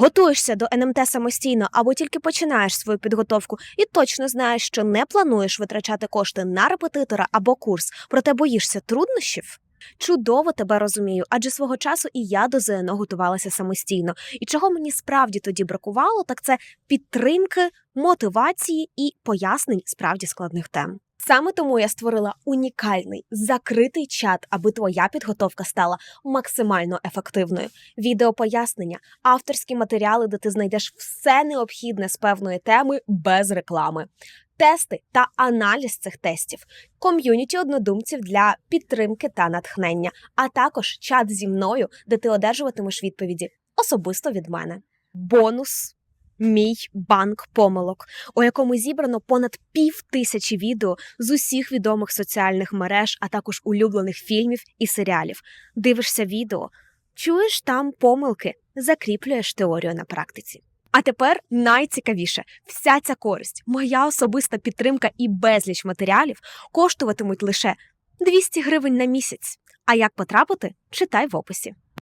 Готуєшся до НМТ самостійно або тільки починаєш свою підготовку і точно знаєш, що не плануєш витрачати кошти на репетитора або курс, проте боїшся труднощів? Чудово тебе розумію, адже свого часу і я до ЗНО готувалася самостійно. І чого мені справді тоді бракувало, так це підтримки, мотивації і пояснень справді складних тем. Саме тому я створила унікальний закритий чат, аби твоя підготовка стала максимально ефективною. Відеопояснення, авторські матеріали, де ти знайдеш все необхідне з певної теми без реклами. Тести та аналіз цих тестів, ком'юніті однодумців для підтримки та натхнення, а також чат зі мною, де ти одержуватимеш відповіді особисто від мене. Бонус Мій банк помилок, у якому зібрано понад пів тисячі відео з усіх відомих соціальних мереж, а також улюблених фільмів і серіалів. Дивишся відео, чуєш там помилки, закріплюєш теорію на практиці. А тепер найцікавіше, вся ця користь, моя особиста підтримка і безліч матеріалів коштуватимуть лише 200 гривень на місяць. А як потрапити, читай в описі.